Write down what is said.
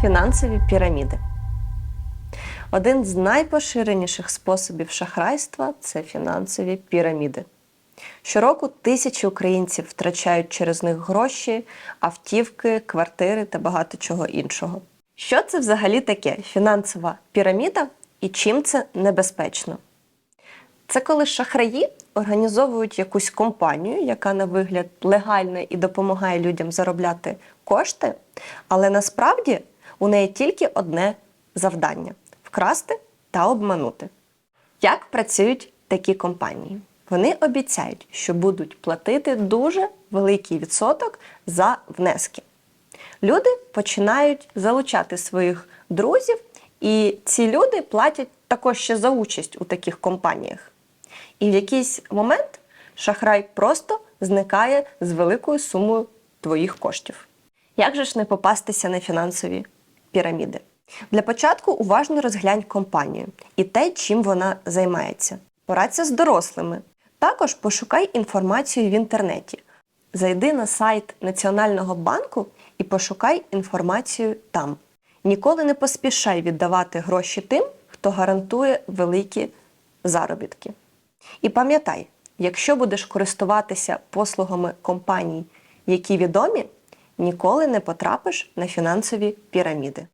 Фінансові піраміди. Один з найпоширеніших способів шахрайства це фінансові піраміди. Щороку тисячі українців втрачають через них гроші, автівки, квартири та багато чого іншого. Що це взагалі таке фінансова піраміда і чим це небезпечно? Це коли шахраї організовують якусь компанію, яка на вигляд легальна і допомагає людям заробляти кошти, але насправді у неї тільки одне завдання вкрасти та обманути. Як працюють такі компанії? Вони обіцяють, що будуть платити дуже великий відсоток за внески. Люди починають залучати своїх друзів, і ці люди платять також ще за участь у таких компаніях. І в якийсь момент шахрай просто зникає з великою сумою твоїх коштів. Як же ж не попастися на фінансові піраміди? Для початку уважно розглянь компанію і те, чим вона займається. Порадься з дорослими. Також пошукай інформацію в інтернеті. Зайди на сайт Національного банку і пошукай інформацію там. Ніколи не поспішай віддавати гроші тим, хто гарантує великі заробітки. І пам'ятай, якщо будеш користуватися послугами компаній, які відомі, ніколи не потрапиш на фінансові піраміди.